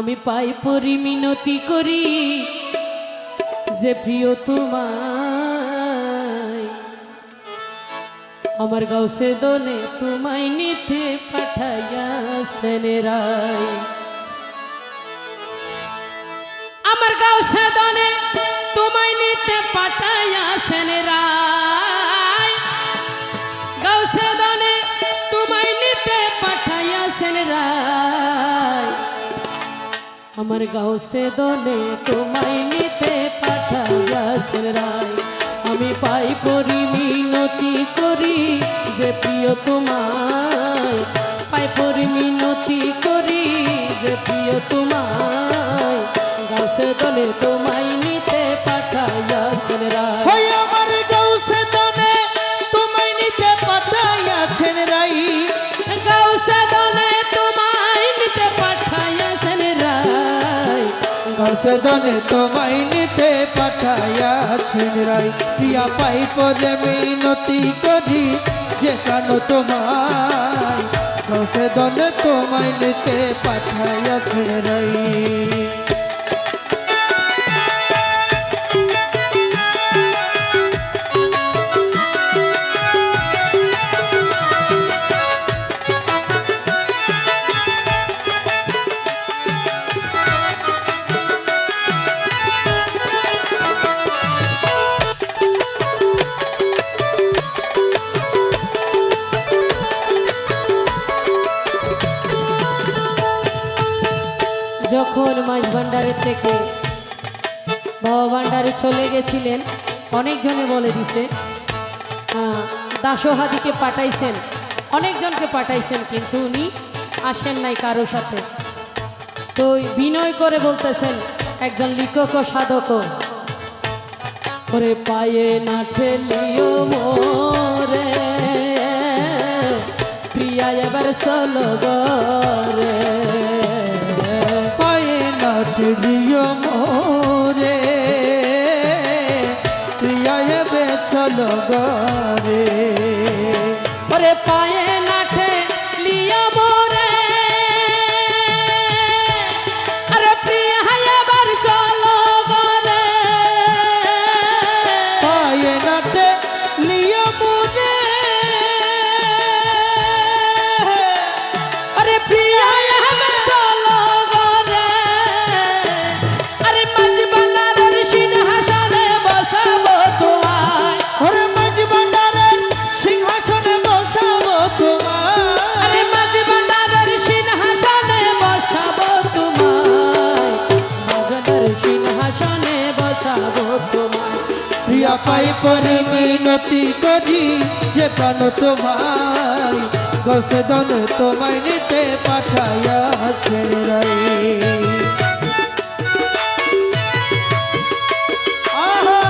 আমি পাই পরি মিনতি করি, যে প্রিয় তোমায়। আমার গাউসে দোনে তোমায় নিতে পাঠাইয়া সেনেরাই আমার গাউসে দোনে তোমায় নিতে পাঠাইয়া সেনেরাই আমার গাঁও সে দলে তোমায় নিতে রায়। আমি পাই করি মিনতি করি যে প্রিয় তোমায়। পাই করি মিনতি করি যে প্রিয় তোমায়। সে দলে তোমায় গাউসে দানে তোমায় নিতে পাঠাইয়াছেন রাই প্রিয়া পাই পরে মিনতি করি, যে কান তোমায়। সদনে দানে তোমায় নিতে পাঠাইয়াছে রাই যখন মাছ ভান্ডারের থেকে বাবা ভান্ডারে চলে গেছিলেন, অনেকজনে বলে দিছে দাসোহাদিকে পাঠাইছেন, অনেকজনকে পাঠাইছেন, কিন্তু উনি আসেন নাই কারও সাথে। তো বিনয় করে বলতেছেন, একজন লিখক সাধক করে পায়ে না ঠেলিও মোরে, প্রিয়া এবার চলো পাই পরে মিনতি করি, যে প্রাণ তোমায় গসে দন তোমায় নিতে পাঠাইয়া ছেড়ে রাই আহা!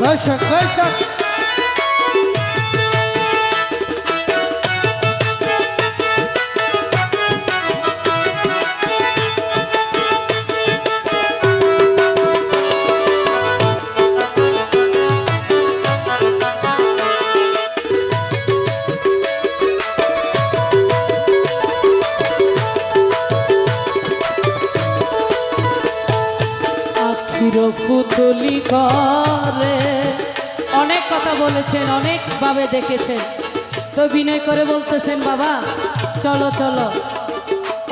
বৈশাখ অনেক কথা বলেছেন অনেক ভাবে দেখেছেন। তো বিনয় করে বলতেছেন, বাবা, চলো চলো।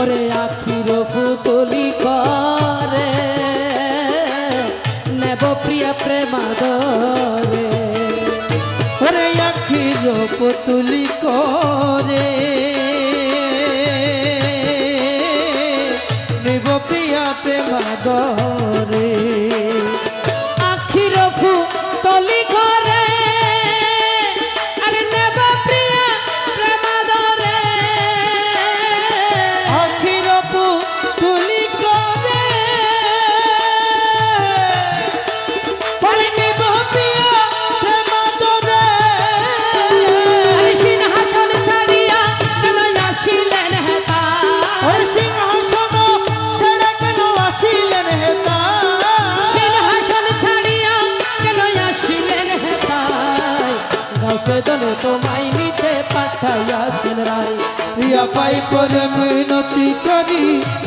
ওরে আখির ফুতুলি করে নেব প্রিয়া প্রেমাদরে ওরে আখির পুতুলি করে নিব প্রিয়া প্রেমাদরে পাঠাইয়াছেন রায়। প্রিয়া পাই পরে মিনতি করি,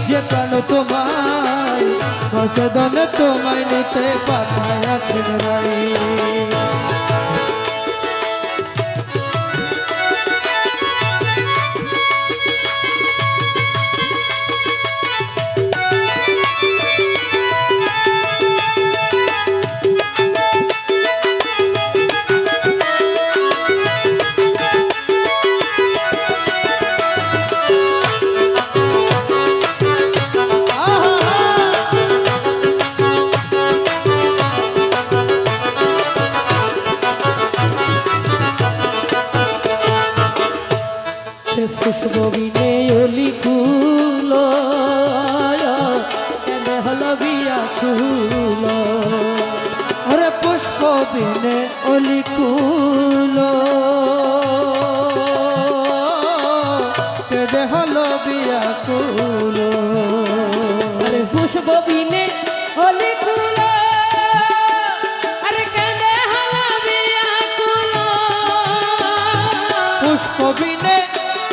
যে প্রাণ তোমায়। হসদন তোমায় নিতে পাঠায়াছেন রাই সে ফুসববিনে অলি কুলো। কেঁদে হলো বিয়া কুলো ওরে পুষ্প বিনে অলিকুল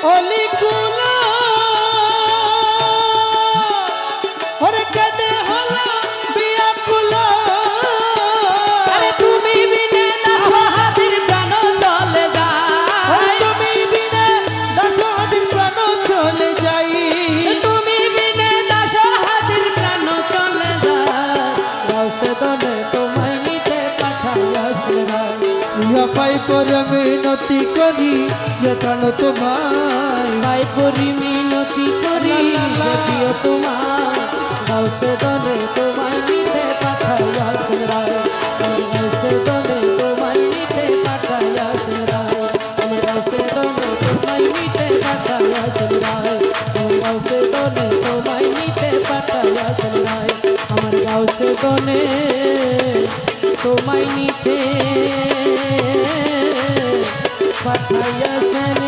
Olha. পাই পরে মিনতি করি যে প্রাণ তোমায়। ভাই করি মিনতি করি গাউসে দনে তোমায় নিতে পাঠাইয়াছে রায় আমার গাউসে দনে তোমায় নিতে পাঠাইয়াছে রায় আমার গাউসে দনে তোমায় নিতে পাঠাইয়াছে রায় আমার গাউসে দনে তোমায় নিতে পাঠাইয়াছে রায় আমার গাউসে দনে তোমায় নিতে পাঠাইয়াছেন রায়